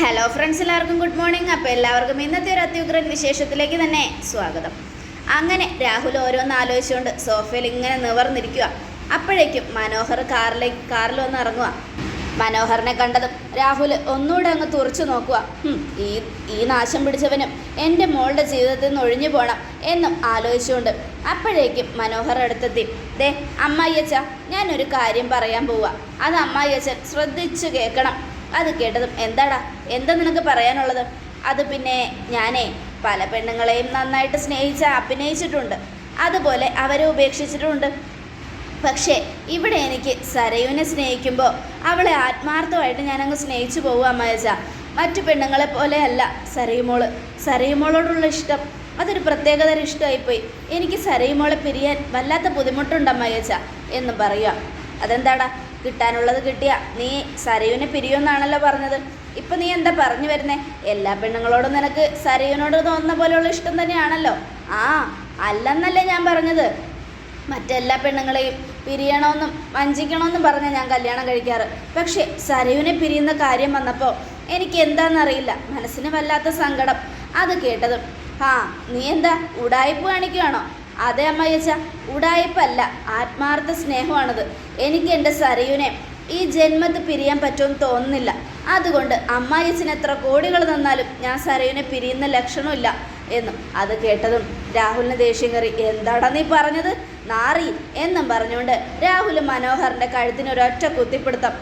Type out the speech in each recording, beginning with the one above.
Hello friends എല്ലാവർക്കും good morning അപ്പോൾ എല്ലാവർക്കും ഇന്നത്തെ ഒരു അത്യുഗ്രൻ വിശേഷത്തിലേക്ക് തന്നെ സ്വാഗതം. അങ്ങനെ രാഹുൽ ഓരോന്ന് ആലോചിച്ചുകൊണ്ട് സോഫയിൽ ഇങ്ങനെ നിവർന്നിരിക്കുക. അപ്പോഴേക്കും മനോഹർ കാറിലേക്ക് കാറിൽ വന്ന് ഇറങ്ങുക. മനോഹറിനെ കണ്ടതും രാഹുൽ ഒന്നുകൂടെ അങ്ങ് തുറച്ചു നോക്കുക. ഈ ഈ നാശം പിടിച്ചവനും എന്റെ മോളുടെ ജീവിതത്തിൽ നിന്ന് ഒഴിഞ്ഞു പോകണം എന്നും ആലോചിച്ചുകൊണ്ട് അപ്പോഴേക്കും മനോഹർ അടുത്തെത്തി. ദേ അമ്മായിയച്ച ഞാനൊരു കാര്യം പറയാൻ പോവുക അത് അമ്മായിയച്ചൻ ശ്രദ്ധിച്ചു കേൾക്കണം. അത് കേട്ടതും എന്താടാ? എന്താ നിനക്ക് പറയാനുള്ളത്? അത് പിന്നെ ഞാനേ പല പെണ്ണുങ്ങളെയും നന്നായിട്ട് സ്നേഹിച്ച് അഭിനയിച്ചിട്ടുണ്ട്. അതുപോലെ അവരെ ഉപേക്ഷിച്ചിട്ടുണ്ട്. പക്ഷേ ഇവിടെ എനിക്ക് സരയുവിനെ സ്നേഹിക്കുമ്പോൾ അവളെ ആത്മാർത്ഥമായിട്ട് ഞാനങ്ങ് സ്നേഹിച്ചു പോവുക അമ്മയച്ച മറ്റു പെണ്ണുങ്ങളെ പോലെയല്ല സരയുമോൾ. സരയുമോളോടുള്ള ഇഷ്ടം അതൊരു പ്രത്യേകതരം ഇഷ്ടമായിപ്പോയി. എനിക്ക് സരയുമോളെ പിരിയാൻ വല്ലാത്ത ബുദ്ധിമുട്ടുണ്ട് അമ്മയച്ച എന്ന് പറയുക. അതെന്താടാ? കിട്ടാനുള്ളത് കിട്ടിയ. നീ സരയുവിനെ പിരിയുമെന്നാണല്ലോ പറഞ്ഞത്. ഇപ്പൊ നീ എന്താ പറഞ്ഞു വരുന്നേ? എല്ലാ പെണ്ണുങ്ങളോടും നിനക്ക് സരയുവിനോട് തോന്നുന്ന പോലെയുള്ള ഇഷ്ടം തന്നെയാണല്ലോ. ആ അല്ലെന്നല്ലേ ഞാൻ പറഞ്ഞത്. മറ്റെല്ലാ പെണ്ണുങ്ങളെയും പിരിയണമെന്നും വഞ്ചിക്കണമെന്നും പറഞ്ഞാൽ ഞാൻ കല്യാണം കഴിക്കാറ്. പക്ഷേ സരയുവിനെ പിരിയുന്ന കാര്യം വന്നപ്പോൾ എനിക്ക് എന്താണെന്നറിയില്ല മനസ്സിന് വല്ലാത്ത സങ്കടം. അത് കേട്ടതും ആ നീ എന്താ ഉടായ്പ കാണിക്കുകയാണോ അതെ അമ്മയച്ച ഉടായ്പല്ല ആത്മാർത്ഥ സ്നേഹമാണത്. എനിക്ക് എന്റെ സരയുനെ ഈ ജന്മത്ത് പിരിയാൻ പറ്റുമെന്ന് തോന്നുന്നില്ല. അതുകൊണ്ട് അമ്മായിച്ചന് എത്ര കോടികൾ തന്നാലും ഞാൻ സരയുനെ പിരിയുന്ന ലക്ഷണമില്ല എന്നും അത് കേട്ടതും രാഹുലിന് ദേഷ്യം കയറി എന്താടാ നീ പറഞ്ഞത്? നാറി എന്നും പറഞ്ഞുകൊണ്ട് രാഹുൽ മനോഹറിന്റെ കഴുത്തിന് ഒരൊറ്റ കുത്തിപ്പിടുത്തം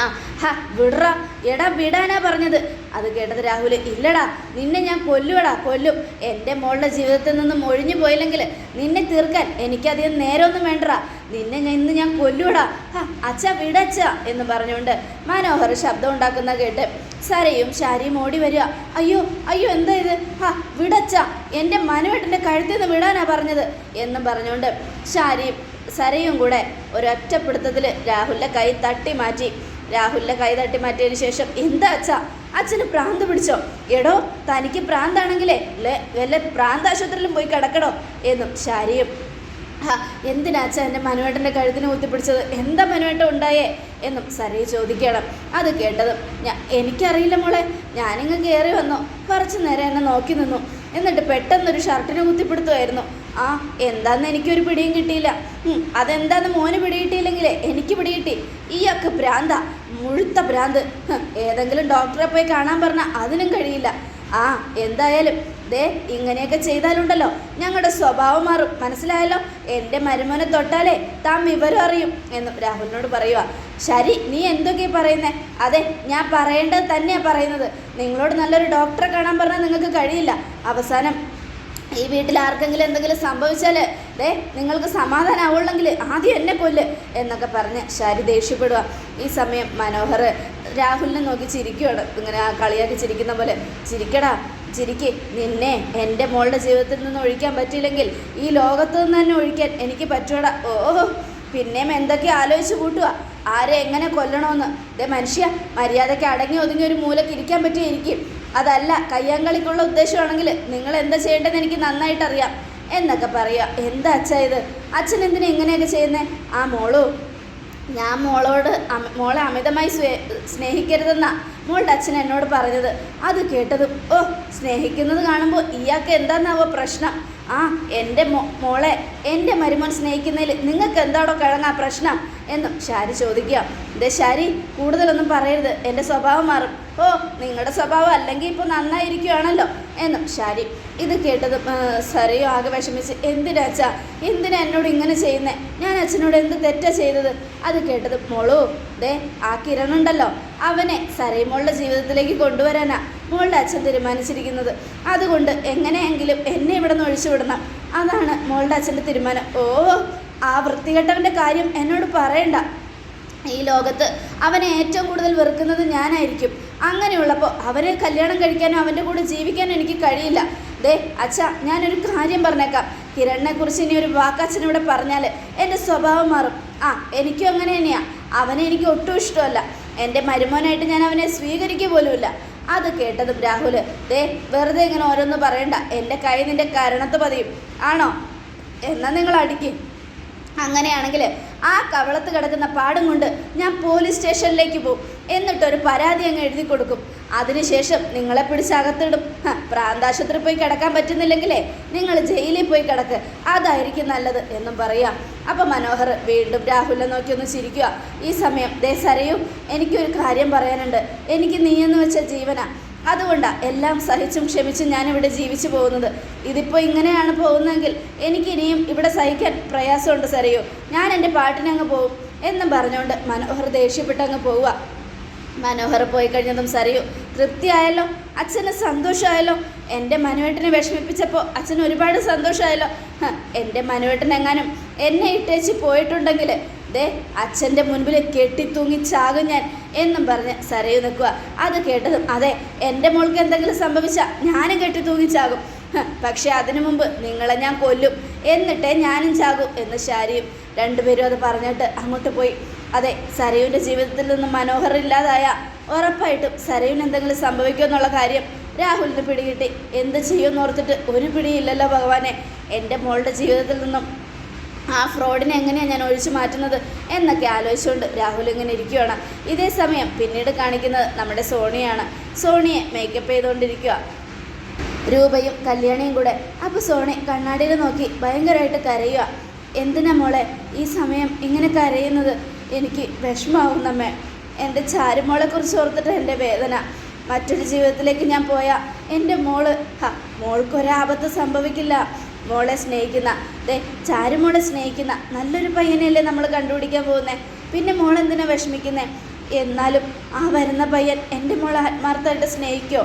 ആ ഹ വിടറ. എടാ വിടാനാ പറഞ്ഞത്. അത് കേട്ടത് രാഹുൽ ഇല്ലടാ നിന്നെ ഞാൻ കൊല്ലുവടാ കൊല്ലും. എന്റെ മോളുടെ ജീവിതത്തിൽ നിന്നും ഒഴിഞ്ഞു പോയില്ലെങ്കിൽ നിന്നെ തീർക്കാൻ എനിക്കധികം നേരമൊന്നും വേണ്ടടാ. നിന്നെ ഞാൻ ഇന്ന് ഞാൻ കൊല്ലുവടാ. ഹ അച്ഛ വിടച്ച എന്ന് പറഞ്ഞുകൊണ്ട് മനോഹർ ശബ്ദം ഉണ്ടാക്കുന്ന കേട്ട് സരയും ശാരിയും ഓടി വരിക. അയ്യോ അയ്യോ എന്താ ഇത്? ഹാ വിടച്ച എന്റെ മനുവേട്ടന്റെ കഴുത്തിൽ നിന്ന് വിടാനാ പറഞ്ഞത് എന്ന് പറഞ്ഞുകൊണ്ട് ശാരിയും സരയും കൂടെ ഒരൊറ്റപ്പിടുത്തത്തിൽ രാഹുലിന്റെ കൈ തട്ടി മാറ്റി രാഹുലിന്റെ കൈ തട്ടി മാറ്റിയതിന് ശേഷം എന്താ അച്ഛ? അച്ഛന് പ്രാന്ത് പിടിച്ചോ? എടോ തനിക്ക് പ്രാന്താണെങ്കിലേ വല്ല പ്രാന്താശുപത്രിയിലും പോയി കിടക്കണോ? എന്നും ശാരിയും. എന്തിനാ അച്ഛ എന്റെ മനുവേട്ടന്റെ കഴുത്തിന് കുത്തിപ്പിടിച്ചത് എന്താ മനുവേട്ടം ഉണ്ടായേ? എന്നും സരയെ ചോദിക്കണം. അത് കേട്ടതും ഞാൻ എനിക്കറിയില്ല മോളെ. ഞാനിങ്ങ് കയറി വന്നു. കുറച്ച് നേരം എന്നെ നോക്കി നിന്നു. എന്നിട്ട് പെട്ടെന്നൊരു ഷർട്ടിനെ കുത്തിപ്പിടുത്തുമായിരുന്നു ആ എന്താന്ന് എനിക്കൊരു പിടിയും കിട്ടിയില്ല. അതെന്താന്ന് മോന് പിടികിട്ടിയില്ലെങ്കിലേ എനിക്ക് പിടികിട്ടി. ഈയൊക്കെ ഭ്രാന്ത മുഴുത്ത ഭ്രാന്ത്. ഏതെങ്കിലും ഡോക്ടറെ പോയി കാണാൻ പറഞ്ഞാൽ അതിനും കഴിയില്ല. ആ എന്തായാലും ദേ ഇങ്ങനെയൊക്കെ ചെയ്താലുണ്ടല്ലോ. ഞങ്ങളുടെ സ്വഭാവം മാറും മനസ്സിലായല്ലോ? എന്റെ മരുമോനെ തൊട്ടാലേ താൻ വിവരം അറിയും എന്ന് രാഹുലിനോട് പറയുക ശരി നീ എന്തൊക്കെയാ പറയുന്നേ? അതെ ഞാൻ പറയേണ്ടത് തന്നെയാണ് പറയുന്നത്. നിങ്ങളോട് നല്ലൊരു ഡോക്ടറെ കാണാൻ പറഞ്ഞാൽ നിങ്ങൾക്ക് കഴിയില്ല. അവസാനം ഈ വീട്ടിൽ ആർക്കെങ്കിലും എന്തെങ്കിലും സംഭവിച്ചാൽ ദേ നിങ്ങൾക്ക് സമാധാനമാവുള്ളെങ്കിൽ ആദ്യം എന്നെ കൊല്ല് എന്നൊക്കെ പറഞ്ഞ് ശാരി ദേഷ്യപ്പെടുക ഈ സമയം മനോഹർ രാഹുലിനെ നോക്കി ചിരിക്കുകയാണ് ഇങ്ങനെ ആ കളിയാക്കി ചിരിക്കുന്ന പോലെ ചിരിക്കടാ ചിരിക്ക്. നിന്നെ എന്റെ മോളുടെ ജീവിതത്തിൽ നിന്ന് ഒഴിക്കാൻ പറ്റിയില്ലെങ്കിൽ ഈ ലോകത്തു നിന്ന് തന്നെ ഒഴിക്കാൻ എനിക്ക് പറ്റൂടാ. ഓ പിന്നെയും എന്തൊക്കെ ആലോചിച്ച് കൂട്ടുക ആരെ എങ്ങനെ കൊല്ലണമെന്ന്. ഇതേ മനുഷ്യ മര്യാദയ്ക്ക് അടങ്ങി ഒതുങ്ങി ഒരു മൂലക്ക് ഇരിക്കാൻ പറ്റിയ ഇരിക്കും. അതല്ല കയ്യാങ്കളിക്കുള്ള ഉദ്ദേശമാണെങ്കിൽ നിങ്ങൾ എന്താ ചെയ്യേണ്ടതെന്ന് എനിക്ക് നന്നായിട്ട് അറിയാം എന്നൊക്കെ പറയുക. എന്താ അച്ഛാ ഇത്? അച്ഛൻ എന്തിനാ ഇങ്ങനെയൊക്കെ ചെയ്യുന്നത് ആ മോളു ഞാൻ മോളോട് മോളെ അമിതമായി സ്നേഹിക്കരുതെന്നാ മോളുടെ അച്ഛൻ എന്നോട് പറഞ്ഞത്. അത് കേട്ടതും ഓ സ്നേഹിക്കുന്നത് കാണുമ്പോൾ ഇയാൾക്ക് എന്താന്നാവോ പ്രശ്നം. ആ എന്റെ മോ മോളെ എന്റെ മരുമോൻ സ്നേഹിക്കുന്നതിൽ നിങ്ങൾക്ക് എന്താണോ കിഴങ്ങാ പ്രശ്നം. എന്നും ശാരി ചോദിക്കുക. ദേ ശാരി കൂടുതലൊന്നും പറയരുത്. എന്റെ സ്വഭാവം മാറും. ഓ നിങ്ങളുടെ സ്വഭാവം അല്ലെങ്കിൽ ഇപ്പോൾ നന്നായിരിക്കുകയാണല്ലോ എന്നും ശാരി. ഇത് കേട്ടത് ആ, ആകെ വിഷമിച്ച്. എന്തിനാ അച്ഛാ? എന്തിനാ എന്നോട് ഇങ്ങനെ ചെയ്യുന്നേ? ഞാൻ അച്ഛനോട് എന്ത് തെറ്റാ ചെയ്തത്? അത് കേട്ടത് മോളു. ദേ ആ കിരണുണ്ടല്ലോ അവനെ സരയുമോളുടെ ജീവിതത്തിലേക്ക് കൊണ്ടുവരാനാ മോളുടെ അച്ഛൻ തീരുമാനിച്ചിരിക്കുന്നത്. അതുകൊണ്ട് എങ്ങനെയെങ്കിലും എന്നെ ഇവിടെ നിന്ന് ഒഴിച്ചു വിടണം. അതാണ് മോളുടെ അച്ഛന്റെ തീരുമാനം. ഓ ആ വൃത്തികെട്ടവന്റെ കാര്യം എന്നോട് പറയണ്ട. ഈ ലോകത്ത് അവനെ ഏറ്റവും കൂടുതൽ വെറുക്കുന്നത് ഞാനായിരിക്കും. അങ്ങനെയുള്ളപ്പോൾ അവരെ കല്യാണം കഴിക്കാനോ അവന്റെ കൂടെ ജീവിക്കാനോ എനിക്ക് കഴിയില്ല. ദേ അച്ഛ ഞാനൊരു കാര്യം പറഞ്ഞേക്കാം. കിരണിനെ കുറിച്ച് ഇനി ഒരു വാക്കച്ഛനിവിടെ പറഞ്ഞാൽ എന്റെ സ്വഭാവം മാറും. ആ എനിക്കും അങ്ങനെ തന്നെയാണ് അവനെ എനിക്ക് ഒട്ടും ഇഷ്ടമല്ല. എന്റെ മരുമോനായിട്ട് ഞാൻ അവനെ സ്വീകരിക്കുക പോലുമില്ല. അത് കേട്ടതും രാഹുൽ ദേ വെറുതെ ഇങ്ങനെ ഓരോന്ന് പറയണ്ട. എന്റെ കൈ നിന്റെ കരണത്ത് പതിയും. ആണോ? എന്നാൽ നിങ്ങൾ അടിക്കും. അങ്ങനെയാണെങ്കിൽ ആ കവളത്ത് കിടക്കുന്ന പാടും കൊണ്ട് ഞാൻ പോലീസ് സ്റ്റേഷനിലേക്ക് പോകും എന്നിട്ടൊരു പരാതി അങ്ങ് എഴുതി കൊടുക്കും. അതിനുശേഷം നിങ്ങളെ പിടിച്ച് അകത്തിടും. പ്രാന്താശുപത്രി പോയി കിടക്കാൻ പറ്റുന്നില്ലെങ്കിലേ നിങ്ങൾ ജയിലിൽ പോയി കിടക്ക്. അതായിരിക്കും നല്ലത് എന്നും പറയാം. അപ്പം മനോഹർ വീണ്ടും രാഹുലിനെ നോക്കി ഒന്ന് ചിരിക്കുക. ഈ സമയം ദേ സരയും എനിക്കൊരു കാര്യം പറയാനുണ്ട്. എനിക്ക് നീ എന്ന് വെച്ച ജീവനാ. അതുകൊണ്ടാണ് എല്ലാം സഹിച്ചും ക്ഷമിച്ചും ഞാനിവിടെ ജീവിച്ചു പോകുന്നത്. ഇതിപ്പോൾ ഇങ്ങനെയാണ് പോകുന്നതെങ്കിൽ എനിക്കിനിയും ഇവിടെ സഹിക്കാൻ പ്രയാസമുണ്ട് സരയോ. ഞാൻ എന്റെ പാട്ടിനങ്ങ് പോകും എന്നും പറഞ്ഞുകൊണ്ട് മനോഹർ ദേഷ്യപ്പെട്ടങ്ങ് പോവുക. മനോഹർ പോയി കഴിഞ്ഞതും സരയു തൃപ്തിയായല്ലോ അച്ഛന് സന്തോഷമായല്ലോ. എന്റെ മനുവേട്ടനെ വിഷമിപ്പിച്ചപ്പോൾ അച്ഛന് ഒരുപാട് സന്തോഷമായല്ലോ. എന്റെ മനുവേട്ടൻ എങ്ങാനും എന്നെ ഇട്ടേച്ച് പോയിട്ടുണ്ടെങ്കിൽ ദേ അച്ഛന്റെ മുൻപിൽ കെട്ടിത്തൂങ്ങി ചാകും ഞാൻ എന്നും പറഞ്ഞ് സരയു നിൽക്കുക. അത് കേട്ടതും അതെ എന്റെ മോൾക്ക് എന്തെങ്കിലും സംഭവിച്ചാൽ ഞാനും കെട്ടിത്തൂങ്ങി ചാകും. പക്ഷേ അതിനു മുമ്പ് നിങ്ങളെ ഞാൻ കൊല്ലും. എന്നിട്ടേ ഞാനും ചാകും എന്ന് ശാരിയും രണ്ടുപേരും അത് പറഞ്ഞിട്ട് അങ്ങോട്ട് പോയി. അതെ സരയുവിന്റെ ജീവിതത്തിൽ നിന്ന് മനോഹർ ഇല്ലാതായ ഉറപ്പായിട്ടും സരയുവിന് എന്തെങ്കിലും സംഭവിക്കുമെന്നുള്ള കാര്യം രാഹുലിന് പിടികിട്ടി. എന്ത് ചെയ്യുമെന്ന് ഓർത്തിട്ട് ഒരു പിടിയില്ലല്ലോ ഭഗവാനെ. എന്റെ മോളുടെ ജീവിതത്തിൽ നിന്നും ആ ഫ്രോഡിനെ എങ്ങനെയാണ് ഞാൻ ഒഴിച്ചു മാറ്റുന്നത് എന്നൊക്കെ ആലോചിച്ചുകൊണ്ട് രാഹുൽ ഇങ്ങനെ ഇരിക്കുകയാണ് ഇതേ സമയം പിന്നീട് കാണിക്കുന്നത് നമ്മുടെ സോണിയാണ്. സോണിയെ മേക്കപ്പ് ചെയ്തുകൊണ്ടിരിക്കുക രൂപയും കല്യാണിയും കൂടെ. അപ്പോൾ സോണി കണ്ണാടിയിൽ നോക്കി ഭയങ്കരമായിട്ട് കരയുക എന്തിനാ മോളെ ഈ സമയം ഇങ്ങനെ കരയുന്നത്? എനിക്ക് വിഷമാവുന്നമ്മേ എന്റെ ചാരുമോളെക്കുറിച്ച് ഓർത്തിട്ട് എന്റെ വേദന. മറ്റൊരു ജീവിതത്തിലേക്ക് ഞാൻ പോയാൽ എന്റെ മോൾ ഹ മോൾക്കൊരാപത്ത് സംഭവിക്കില്ല. മോളെ സ്നേഹിക്കുന്ന ദേ ചാരുമോളെ സ്നേഹിക്കുന്ന നല്ലൊരു പയ്യനെയല്ലേ നമ്മൾ കണ്ടുപിടിക്കാൻ പോകുന്നത് പിന്നെ മോൾ എന്തിനാ വിഷമിക്കുന്നത് എന്നാലും ആ വരുന്ന പയ്യൻ എന്റെ മോളെ ആത്മാർത്ഥമായിട്ട് സ്നേഹിക്കോ?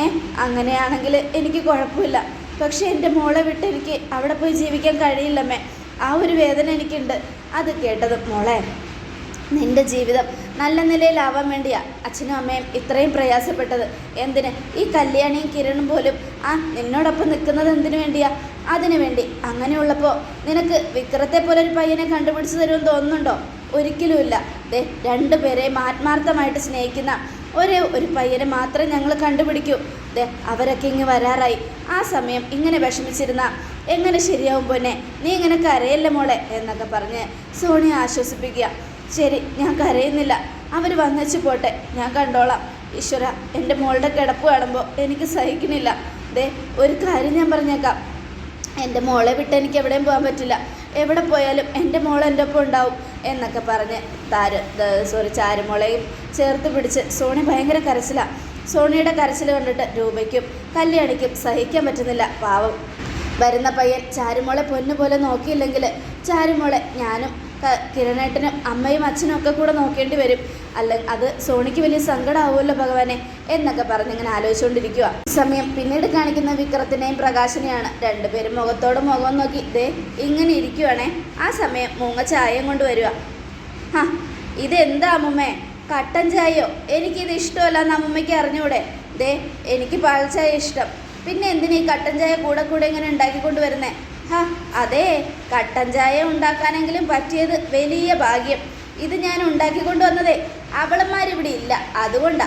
ഏ അങ്ങനെയാണെങ്കിൽ എനിക്ക് കുഴപ്പമില്ല. പക്ഷേ എന്റെ മോളെ വിട്ട് എനിക്ക് അവിടെ പോയി ജീവിക്കാൻ കഴിയില്ലമ്മേ. ആ ഒരു വേദന എനിക്കുണ്ട്. അത് കേട്ടത് മോളെ നിന്റെ ജീവിതം നല്ല നിലയിലാവാൻ വേണ്ടിയാ അച്ഛനും അമ്മയും ഇത്രയും പ്രയാസപ്പെട്ടത്. എന്തിന്? ഈ കല്യാണിയും കിരണും പോലും ആ നിന്നോടൊപ്പം നിൽക്കുന്നത് എന്തിനു വേണ്ടിയാ? അതിനു വേണ്ടി. അങ്ങനെയുള്ളപ്പോൾ നിനക്ക് വിക്രത്തെ പോലെ ഒരു പയ്യനെ കണ്ടുപിടിച്ച് തരുമെന്ന് തോന്നുന്നുണ്ടോ? ഒരിക്കലുമില്ല ദേ രണ്ടുപേരെയും ആത്മാർത്ഥമായിട്ട് സ്നേഹിക്കുന്ന ഒരേ ഒരു പയ്യനെ മാത്രമേ ഞങ്ങൾ കണ്ടുപിടിക്കൂ. ദേ അവരൊക്കെ ഇങ്ങ് വരാറായി. ആ സമയം ഇങ്ങനെ വിഷമിച്ചിരുന്ന എങ്ങനെ ശരിയാവും പൊന്നെ? നീ ഇങ്ങനെ കരയല്ല മോളെ? എന്നൊക്കെ പറഞ്ഞ് സോണിയെ ആശ്വസിപ്പിക്കുക. ശരി ഞാൻ കരയുന്നില്ല. അവർ വന്നേച്ച് പോട്ടെ. ഞാൻ കണ്ടോളാം. ഈശ്വര എന്റെ മോളുടെ കിടപ്പ് കാണുമ്പോൾ എനിക്ക് സഹിക്കണില്ല. ദേ ഒരു കാര്യം ഞാൻ പറഞ്ഞേക്കാം. എന്റെ മോളെ വിട്ട് എനിക്ക് എവിടെയും പോകാൻ പറ്റില്ല. എവിടെ പോയാലും എന്റെ മോൾ എന്റെ ഒപ്പം ഉണ്ടാവും എന്നൊക്കെ പറഞ്ഞ് താര് സോറി ചാരുമോളെയും ചേർത്ത് പിടിച്ച് സോണി ഭയങ്കര കരച്ചിലാണ് സോണിയുടെ കരച്ചിൽ കണ്ടിട്ട് രൂപയ്ക്കും കല്യാണിക്കും സഹിക്കാൻ പറ്റുന്നില്ല പാവം. വരുന്ന പയ്യൻ ചാരുമോളെ പൊന്നുപോലെ നോക്കിയില്ലെങ്കിൽ ചാരുമോളെ ഞാനും കിരണേട്ടനും അമ്മയും അച്ഛനും ഒക്കെ കൂടെ നോക്കേണ്ടി വരും. അല്ല അത് സോണിക്ക് വലിയ സങ്കടമാവുമല്ലോ ഭഗവാനെ എന്നൊക്കെ പറഞ്ഞ് ഇങ്ങനെ ആലോചിച്ചുകൊണ്ടിരിക്കുക സമയം പിന്നീട് കാണിക്കുന്ന വിക്രത്തിനെയും പ്രകാശനെയാണ് രണ്ടുപേരും മുഖത്തോട് മുഖം നോക്കി ദേ ഇങ്ങനെ ഇരിക്കുവാണേ. ആ സമയം മൂങ്ങ ചായയും കൊണ്ട് വരിക ഹാ ഇതെന്താ അമ്മുമ്മേ? കട്ടൻ ചായയോ? എനിക്കിത് ഇഷ്ടമല്ല എന്ന് അമ്മുമ്മയ്ക്ക് അറിഞ്ഞൂടെ? ദേ എനിക്ക് പാൽ ചായ ഇഷ്ടം. പിന്നെ എന്തിനാ ഈ കട്ടൻ ചായ കൂടെ കൂടെ ഇങ്ങനെ ഉണ്ടാക്കിക്കൊണ്ട് വരുന്നേ? അതെ കട്ടൻ ചായ ഉണ്ടാക്കാനെങ്കിലും പറ്റിയത് വലിയ ഭാഗ്യം. ഇത് ഞാൻ ഉണ്ടാക്കിക്കൊണ്ട് വന്നതേ അവളന്മാരിവിടെ ഇല്ല. അതുകൊണ്ടാ.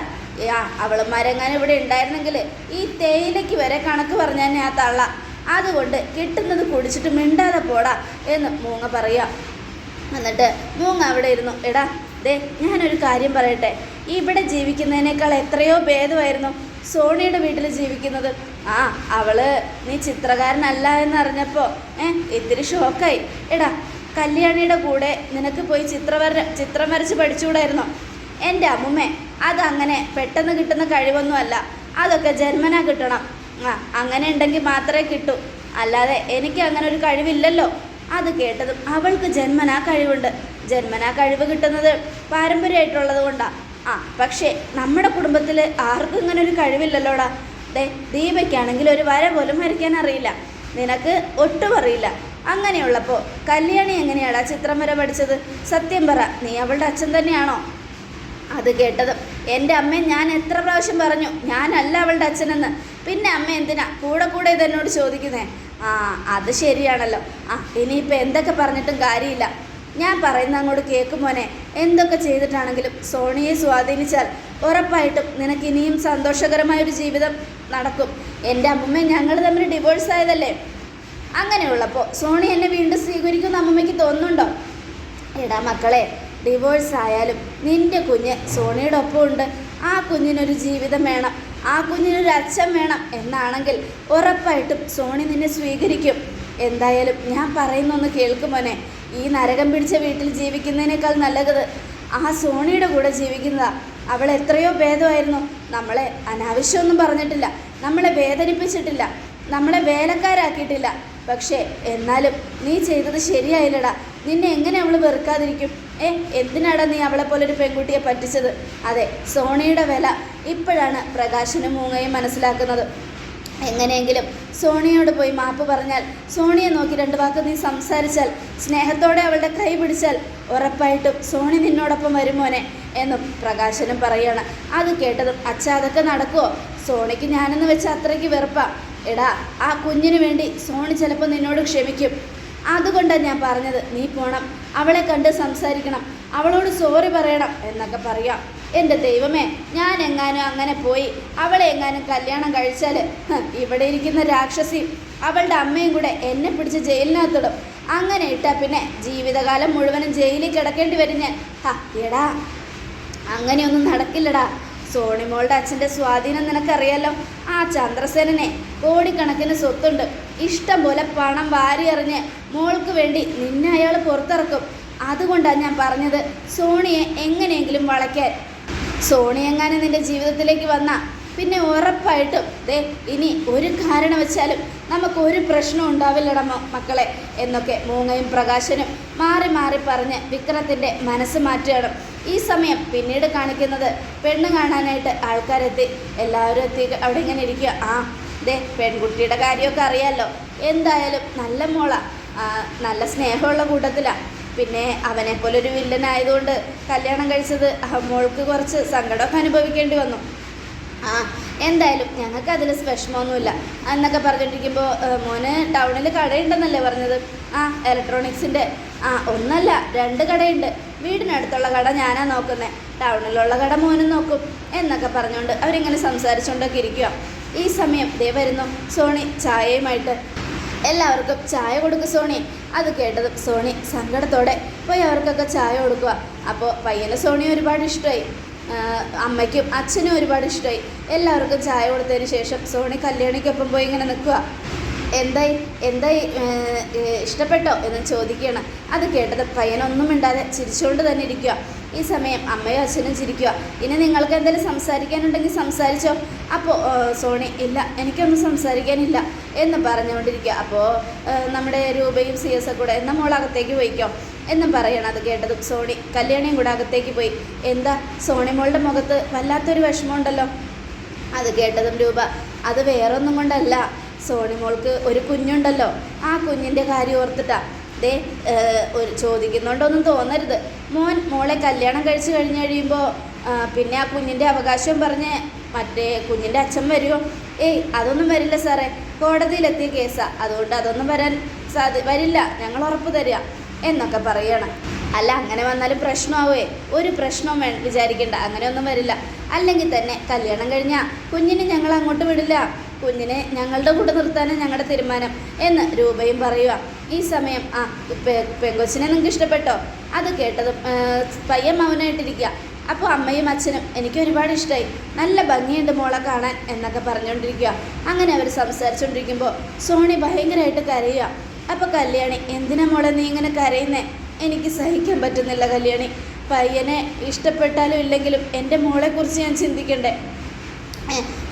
ആ അവളന്മാരെങ്ങാനും ഇവിടെ ഉണ്ടായിരുന്നെങ്കിൽ ഈ തേയിലയ്ക്ക് വരെ കണക്ക് പറഞ്ഞാൽ ഞാൻ തള്ള. അതുകൊണ്ട് കിട്ടുന്നത് കുടിച്ചിട്ട് മിണ്ടാതെ പോടാ എന്ന് മൂങ്ങ പറയാം. എന്നിട്ട് മൂങ്ങ അവിടെ ഇരുന്നു. എടാ ദേ ഞാനൊരു കാര്യം പറയട്ടെ. ഇവിടെ ജീവിക്കുന്നതിനേക്കാൾ എത്രയോ ഭേദമായിരുന്നു സോണിയുടെ വീട്ടിൽ ജീവിക്കുന്നത്. ആ അവൾ നീ ചിത്രകാരനല്ല എന്നറിഞ്ഞപ്പോൾ ഏ ഇത്തിരി ഷോക്കായി. എടാ കല്യാണിയുടെ കൂടെ നിനക്ക് പോയി ചിത്രവര ചിത്രം വരച്ച് പഠിച്ചുകൂടായിരുന്നോ എന്റെ അമ്മുമ്മേ അതങ്ങനെ പെട്ടെന്ന് കിട്ടുന്ന കഴിവൊന്നുമല്ല. അതൊക്കെ ജന്മനാ കിട്ടണം. ആ അങ്ങനെ ഉണ്ടെങ്കിൽ മാത്രമേ കിട്ടൂ. അല്ലാതെ എനിക്ക് അങ്ങനെ ഒരു കഴിവില്ലല്ലോ. അത് കേട്ടതും അവൾക്ക് ജന്മനാ കഴിവുണ്ട്. ജന്മനാ കഴിവ് കിട്ടുന്നത് പാരമ്പര്യമായിട്ടുള്ളത് കൊണ്ടാണ് ആ പക്ഷേ നമ്മുടെ കുടുംബത്തിൽ ആർക്കും ഇങ്ങനെ ഒരു കഴിവില്ലല്ലോടാ. ദേ ദീപയ്ക്കാണെങ്കിൽ ഒരു വര പോലും വരയ്ക്കാൻ അറിയില്ല. നിനക്ക് ഒട്ടും അറിയില്ല. അങ്ങനെയുള്ളപ്പോൾ കല്യാണി എങ്ങനെയാടാ ചിത്രം വര പഠിച്ചത്? സത്യം പറ നീ അവളുടെ അച്ഛൻ തന്നെയാണോ? അത് കേട്ടതും എന്റെ അമ്മയെ ഞാൻ എത്ര പ്രാവശ്യം പറഞ്ഞു ഞാനല്ല അവളുടെ അച്ഛനെന്ന്. പിന്നെ അമ്മ എന്തിനാ കൂടെ കൂടെ ഇതെന്നോട് ചോദിക്കുന്നേ? ആ അത് ശരിയാണല്ലോ. ആ ഇനിയിപ്പോൾ എന്തൊക്കെ പറഞ്ഞിട്ടും കാര്യമില്ല. ഞാൻ പറയുന്ന അങ്ങോട്ട് കേൾക്കും എന്തൊക്കെ ചെയ്തിട്ടാണെങ്കിലും സോണിയെ സ്വാധീനിച്ചാൽ ഉറപ്പായിട്ടും നിനക്ക് ഇനിയും സന്തോഷകരമായൊരു ജീവിതം നടക്കും. എന്റെ അമ്മമ്മ ഞങ്ങൾ തമ്മിൽ ഡിവോഴ്സ് ആയതല്ലേ? അങ്ങനെയുള്ളപ്പോൾ സോണി എന്നെ വീണ്ടും സ്വീകരിക്കുന്ന അമ്മമ്മയ്ക്ക് തോന്നുന്നുണ്ടോ? എടാ മക്കളെ ഡിവോഴ്സ് ആയാലും നിന്റെ കുഞ്ഞ് സോണിയുടെ ഒപ്പം ഉണ്ട് ആ കുഞ്ഞിനൊരു ജീവിതം വേണം ആ കുഞ്ഞിനൊരു അച്ഛൻ വേണം എന്നാണെങ്കിൽ ഉറപ്പായിട്ടും സോണി നിന്നെ സ്വീകരിക്കും. എന്തായാലും ഞാൻ പറയുന്നൊന്ന് കേൾക്കുമോനെ ഈ നരകം പിടിച്ച വീട്ടിൽ ജീവിക്കുന്നതിനേക്കാൾ നല്ലത് ആ സോണിയുടെ കൂടെ ജീവിക്കുന്നതാ. അവൾ എത്രയോ ഭേദമായിരുന്നു. നമ്മളെ അനാവശ്യമൊന്നും പറഞ്ഞിട്ടില്ല. നമ്മളെ വേദനിപ്പിച്ചിട്ടില്ല. നമ്മളെ വേലക്കാരാക്കിയിട്ടില്ല. പക്ഷേ എന്നാലും നീ ചെയ്തത് ശരിയായില്ലടാ. നിന്നെ എങ്ങനെ അവൾ വെറുക്കാതിരിക്കും? ഏ എന്തിനാടാ നീ അവളെ പോലെ ഒരു പെൺകുട്ടിയെ പറ്റിച്ചത്? അതെ സോണിയുടെ വില ഇപ്പോഴാണ് പ്രകാശനും മൂങ്ങയും മനസ്സിലാക്കുന്നത്. എങ്ങനെയെങ്കിലും സോണിയോട് പോയി മാപ്പ് പറഞ്ഞാൽ സോണിയെ നോക്കി രണ്ട് വാക്ക് നീ സംസാരിച്ചാൽ സ്നേഹത്തോടെ അവളുടെ കൈ പിടിച്ചാൽ ഉറപ്പായിട്ടും സോണി നിന്നോടൊപ്പം വരുമോനെ എന്നും പ്രകാശനും പറയാണ്. അത് കേട്ടതും അച്ഛ അതൊക്കെ നടക്കുമോ സോണിക്ക് ഞാനെന്ന് വെച്ച അത്രയ്ക്ക് വെറുപ്പാ. എടാ ആ കുഞ്ഞിനു വേണ്ടി സോണി ചിലപ്പോൾ നിന്നോട് ക്ഷമിക്കും. അതുകൊണ്ടാണ് ഞാൻ പറഞ്ഞത് നീ പോണം അവളെ കണ്ട് സംസാരിക്കണം അവളോട് സോറി പറയണം എന്നൊക്കെ പറയാം. എന്റെ ദൈവമേ ഞാൻ എങ്ങാനും അങ്ങനെ പോയി അവളെ എങ്ങാനും കല്യാണം കഴിച്ചാൽ ഇവിടെ ഇരിക്കുന്ന രാക്ഷസി അവളുടെ അമ്മയും കൂടെ എന്നെ പിടിച്ച് ജയിലിനകത്തിടും. അങ്ങനെ ഇട്ടാൽ പിന്നെ ജീവിതകാലം മുഴുവനും ജയിലിൽ കിടക്കേണ്ടി വരും ഞാൻ. എടാ അങ്ങനെയൊന്നും നടക്കില്ലടാ. സോണിമോളുടെ അച്ഛന്റെ സ്വാധീനം നിനക്കറിയാലോ? ആ ചന്ദ്രസേനനെ കോടിക്കണക്കിന് സ്വത്തുണ്ട്. ഇഷ്ടം പോലെ പണം വാരി എറിഞ്ഞ് മോൾക്ക് വേണ്ടി നിന്നെ അയാൾ പുറത്തിറക്കും. അതുകൊണ്ടാണ് ഞാൻ പറഞ്ഞത് സോണിയെ എങ്ങനെയെങ്കിലും വളയ്ക്കാൻ. സോണി നിന്റെ ജീവിതത്തിലേക്ക് വന്ന. പിന്നെ ഉറപ്പായിട്ടും ദേ ഇനി ഒരു കാരണം വെച്ചാലും നമുക്ക് ഒരു പ്രശ്നം ഉണ്ടാവില്ലട മക്കളെ എന്നൊക്കെ മൂങ്ങയും പ്രകാശനും മാറി മാറി പറഞ്ഞ് വിക്രത്തിന്റെ മനസ്സ് മാറ്റുകയാണ്. ഈ സമയം പിന്നീട് കാണിക്കുന്നത് പെണ്ണ് കാണാനായിട്ട് ആൾക്കാരെത്തി. എല്ലാവരും എത്തി അവിടെ ഇങ്ങനെ ഇരിക്കുക. ആ ദേ പെൺകുട്ടിയുടെ കാര്യമൊക്കെ അറിയാമല്ലോ എന്തായാലും നല്ല മോള. നല്ല സ്നേഹമുള്ള കൂട്ടത്തിലാണ് പിന്നെ അവനെ പോലെ ഒരു വില്ലനായതുകൊണ്ട് കല്യാണം കഴിച്ചത് അമ്മോൾക്ക് മോൾക്ക് കുറച്ച് സങ്കടമൊക്കെ അനുഭവിക്കേണ്ടി വന്നു. ആ എന്തായാലും ഞങ്ങൾക്ക് അതിൽ വിഷമമൊന്നുമില്ല. എന്നൊക്കെ പറഞ്ഞിട്ടിരിക്കുമ്പോൾ മോന് ടൗണിൽ കടയുണ്ടെന്നല്ലേ പറഞ്ഞത്? ആ ഇലക്ട്രോണിക്സിന്റെ ആ ഒന്നല്ല രണ്ട് കടയുണ്ട്. വീടിനടുത്തുള്ള കട ഞാനാ നോക്കുന്നത് ടൗണിലുള്ള കട മോനും നോക്കും. എന്നൊക്കെ പറഞ്ഞുകൊണ്ട് അവരിങ്ങനെ സംസാരിച്ചുകൊണ്ടൊക്കെ ഇരിക്കുക ഈ സമയം ദേ വരുന്നു. സോണി ചായയുമായിട്ട്. എല്ലാവർക്കും ചായ കൊടുക്കും സോണി. അത് കേട്ടതും സോണി സങ്കടത്തോടെ പോയി അവർക്കൊക്കെ ചായ കൊടുക്കുക അപ്പോൾ പയ്യനെ സോണി ഒരുപാട് ഇഷ്ടമായി അമ്മയ്ക്കും അച്ഛനും ഒരുപാട് ഇഷ്ടമായി എല്ലാവർക്കും ചായ കൊടുത്തതിന് ശേഷം സോണി കല്യാണിക്കൊപ്പം പോയി ഇങ്ങനെ നിൽക്കുക എന്തായി? എന്തായി? ഇഷ്ടപ്പെട്ടോ? എന്ന് ചോദിക്കുകയാണ്. അത് കേട്ടത് പയ്യനൊന്നും മിണ്ടാതെ ചിരിച്ചുകൊണ്ട് തന്നെ ഇരിക്കുക ഈ സമയം അമ്മയും അച്ഛനും ചിരിക്കുക ഇനി നിങ്ങൾക്ക് എന്തെങ്കിലും സംസാരിക്കാനുണ്ടെങ്കിൽ സംസാരിച്ചോ. അപ്പോൾ സോണി ഇല്ല എനിക്കൊന്നും സംസാരിക്കാനില്ല. എന്ന് പറഞ്ഞുകൊണ്ടിരിക്കുക. അപ്പോൾ നമ്മുടെ രൂപയും സി എസ് കൂടെ എന്നാൽ മോൾ അകത്തേക്ക് പോയിക്കോ? എന്നും പറയണം അത് കേട്ടതും സോണി. കല്യാണിയും കൂടെ അകത്തേക്ക് പോയി. എന്താ സോണി മോളുടെ മുഖത്ത് വല്ലാത്തൊരു വിഷമമുണ്ടല്ലോ? അത് കേട്ടതും രൂപ. അത് വേറൊന്നും കൊണ്ടല്ല. സോണി മോൾക്ക് ഒരു കുഞ്ഞുണ്ടല്ലോ. ആ കുഞ്ഞിന്റെ കാര്യം ഓർത്തിട്ടാ. ദേ ഒരു ചോദിക്കുന്നുണ്ടോന്നും തോന്നരുത്. മോൻ മോളെ കല്യാണം കഴിച്ചു കഴിഞ്ഞ് കഴിയുമ്പോൾ പിന്നെ ആ കുഞ്ഞിന്റെ അവകാശം പറഞ്ഞ് മറ്റേ കുഞ്ഞിന്റെ അച്ഛൻ വരുമോ ഏയ് അതൊന്നും വരില്ല സാറേ. കോടതിയിലെത്തിയ കേസാ. അതുകൊണ്ട് അതൊന്നും വരാൻ സാധി വരില്ല. ഞങ്ങൾ ഉറപ്പ് തരിക എന്നൊക്കെ പറയണം. അല്ല അങ്ങനെ വന്നാലും പ്രശ്നമാവേ. ഒരു പ്രശ്നവും വേ വിചാരിക്കേണ്ട. അങ്ങനെയൊന്നും വരില്ല. അല്ലെങ്കിൽ തന്നെ കല്യാണം കഴിഞ്ഞാൽ കുഞ്ഞിനെ ഞങ്ങൾ അങ്ങോട്ട് വിടില്ല. കുഞ്ഞിനെ ഞങ്ങളുടെ കൂടെ നിർത്താനും ഞങ്ങളുടെ തീരുമാനം എന്ന് രൂപയും പറയുക ഈ സമയം ആ പെങ്കൊച്ചിനെ നിങ്ങൾക്ക് ഇഷ്ടപ്പെട്ടോ? അത് കേട്ടത് പയ്യൻ മൗനമായിട്ടിരിക്കുക അപ്പോൾ അമ്മയും അച്ഛനും എനിക്ക് ഒരുപാട് ഇഷ്ടമായി നല്ല ഭംഗിയുണ്ട് മോളെ കാണാൻ എന്നൊക്കെ പറഞ്ഞുകൊണ്ടിരിക്കുക. അങ്ങനെ അവർ സംസാരിച്ചുകൊണ്ടിരിക്കുമ്പോൾ സോണി ഭയങ്കരമായിട്ട് കരയുക. അപ്പോൾ കല്യാണി എന്തിനാ മോളെ നീ ഇങ്ങനെ കരയുന്നേ? എനിക്ക് സഹിക്കാൻ പറ്റുന്നില്ല കല്യാണി. പയ്യനെ ഇഷ്ടപ്പെട്ടാലും ഇല്ലെങ്കിലും എന്റെ മോളെക്കുറിച്ച് ഞാൻ ചിന്തിക്കണ്ടേ?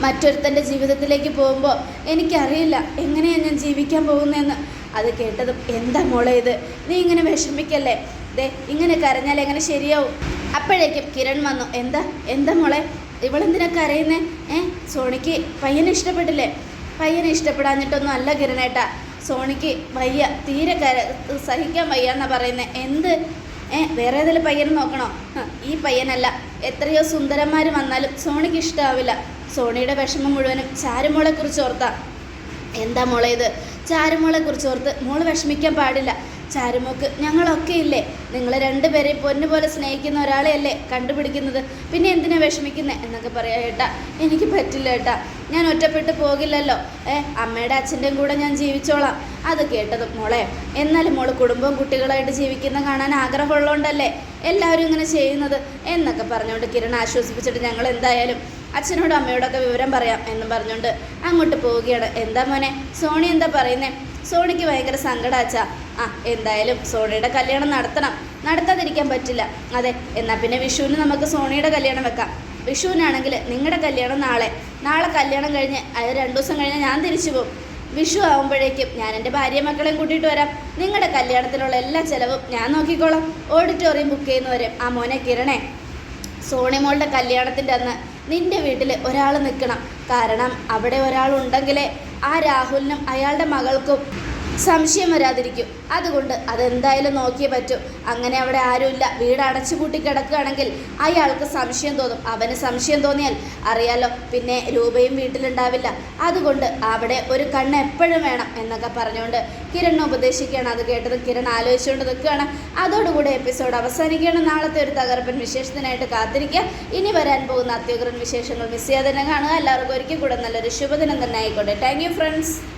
മറ്റൊരുത്തന്റെ ജീവിതത്തിലേക്ക് പോകുമ്പോൾ എനിക്കറിയില്ല എങ്ങനെയാണ് ഞാൻ ജീവിക്കാൻ പോകുന്നതെന്ന്. അത് കേട്ടതും എന്താ മോളെ ഇത്? നീ ഇങ്ങനെ വിഷമിക്കല്ലേ? ദേ ഇങ്ങനെ കരഞ്ഞാൽ എങ്ങനെ ശരിയാവും? അപ്പോഴേക്കും കിരൺ വന്നു എന്താ എന്താ മോളെ? ഇവളെന്തിനാ കരയുന്നേ? ഏ സോണിക്ക് പയ്യനെ ഇഷ്ടപ്പെട്ടില്ലേ? പയ്യനെ ഇഷ്ടപ്പെടാഞ്ഞിട്ടൊന്നും അല്ല കിരണേട്ടാ. സോണിക്ക് വയ്യ തീരെ കര സഹിക്കാൻ വയ്യ എന്നാ പറയുന്നത് എന്ത്? ഏ വേറെ ഏതെങ്കിലും പയ്യനെ നോക്കണോ? ഈ പയ്യനല്ല. എത്രയോ സുന്ദരന്മാർ വന്നാലും സോണിക്ക് ഇഷ്ടമാവില്ല സോണിയുടെ വിഷമം മുഴുവനും ചാരുമോളെ കുറിച്ച് ഓർത്താ. എന്താ മോളെ ഇത്? ചാരുമോളെ കുറിച്ച് ഓർത്ത് മോൾ വിഷമിക്കാൻ പാടില്ല. ചാരുമോക്ക് ഞങ്ങളൊക്കെ ഇല്ലേ നിങ്ങൾ രണ്ടുപേരെയും പൊന്നു പോലെ സ്നേഹിക്കുന്ന ഒരാളെ അല്ലേ കണ്ടുപിടിക്കുന്നത്? പിന്നെ എന്തിനാ വിഷമിക്കുന്നത് എന്നൊക്കെ പറയാം ഏട്ടാ. എനിക്ക് പറ്റില്ല ഏട്ടാ. ഞാൻ ഒറ്റപ്പെട്ട് പോകില്ലല്ലോ. ഏ അമ്മയുടെ അച്ഛന്റെയും കൂടെ ഞാൻ ജീവിച്ചോളാം. അത് കേട്ടതും മോളെ എന്നാലും മോൾ കുടുംബവും കുട്ടികളായിട്ട് ജീവിക്കുന്ന കാണാൻ ആഗ്രഹമുള്ളതുകൊണ്ടല്ലേ എല്ലാവരും ഇങ്ങനെ ചെയ്യുന്നത്? എന്നൊക്കെ പറഞ്ഞുകൊണ്ട് കിരൺ ആശ്വസിപ്പിച്ചിട്ട് ഞങ്ങൾ എന്തായാലും അച്ഛനോടും അമ്മയോടൊക്കെ വിവരം പറയാം എന്ന് പറഞ്ഞുകൊണ്ട് അങ്ങോട്ട് പോവുകയാണ്. എന്താ മോനെ? സോണി എന്താ പറയുന്നേ? സോണിക്ക് ഭയങ്കര സങ്കടാച്ച ആ എന്തായാലും സോണിയുടെ കല്യാണം നടത്തണം. നടത്താതിരിക്കാൻ പറ്റില്ല. അതെ എന്നാൽ പിന്നെ വിഷുവിന് നമുക്ക് സോണിയുടെ കല്യാണം വെക്കാം. വിഷുവിനാണെങ്കിൽ നിങ്ങളുടെ കല്യാണം നാളെ. നാളെ കല്യാണം കഴിഞ്ഞ് അത് രണ്ടു ദിവസം കഴിഞ്ഞ് ഞാൻ തിരിച്ചു പോകും. വിഷു ആകുമ്പോഴേക്കും ഞാൻ എന്റെ ഭാര്യ മക്കളെയും കൂട്ടിയിട്ട് വരാം. നിങ്ങളുടെ കല്യാണത്തിലുള്ള എല്ലാ ചിലവും ഞാൻ നോക്കിക്കോളാം. ഓഡിറ്റോറിയം ബുക്ക് ചെയ്യുന്നവരെ ആ മോനെ കിരണേ. സോണിമോളുടെ കല്യാണത്തിന്റെ അന്ന് നിന്റെ വീട്ടിൽ ഒരാൾ നിൽക്കണം. കാരണം അവിടെ ഒരാളുണ്ടെങ്കിലേ ആ രാഹുലിനും അയാളുടെ മകൾക്കും സംശയം വരാതിരിക്കും. അതുകൊണ്ട് അതെന്തായാലും നോക്കിയേ പറ്റൂ. അങ്ങനെ അവിടെ ആരുമില്ല. വീട് അടച്ചുപൂട്ടി കിടക്കുകയാണെങ്കിൽ അയാൾക്ക് സംശയം തോന്നും. അവന് സംശയം തോന്നിയാൽ അറിയാലോ പിന്നെ രൂപയും വീട്ടിലുണ്ടാവില്ല. അതുകൊണ്ട് അവിടെ ഒരു കണ്ണ് എപ്പോഴും വേണം എന്നൊക്കെ പറഞ്ഞുകൊണ്ട് കിരൺ ഉപദേശിക്കുകയാണ്. അത് കേട്ടത് കിരൺ ആലോചിച്ചുകൊണ്ട് നിൽക്കുകയാണ്. അതോടുകൂടി എപ്പിസോഡ് അവസാനിക്കുകയാണ്. നാളത്തെ ഒരു തകർപ്പൻ വിശേഷത്തിനായിട്ട് കാത്തിരിക്കുക. ഇനി വരാൻ പോകുന്ന അത്യുഗ്രൻ വിശേഷങ്ങൾ മിസ് ചെയ്യാതെ തന്നെ കാണുക. എല്ലാവർക്കും ഒരിക്കൽ കൂടെ നല്ലൊരു ശുഭദിനം തന്നെ ആയിക്കോട്ടെ. Thank you friends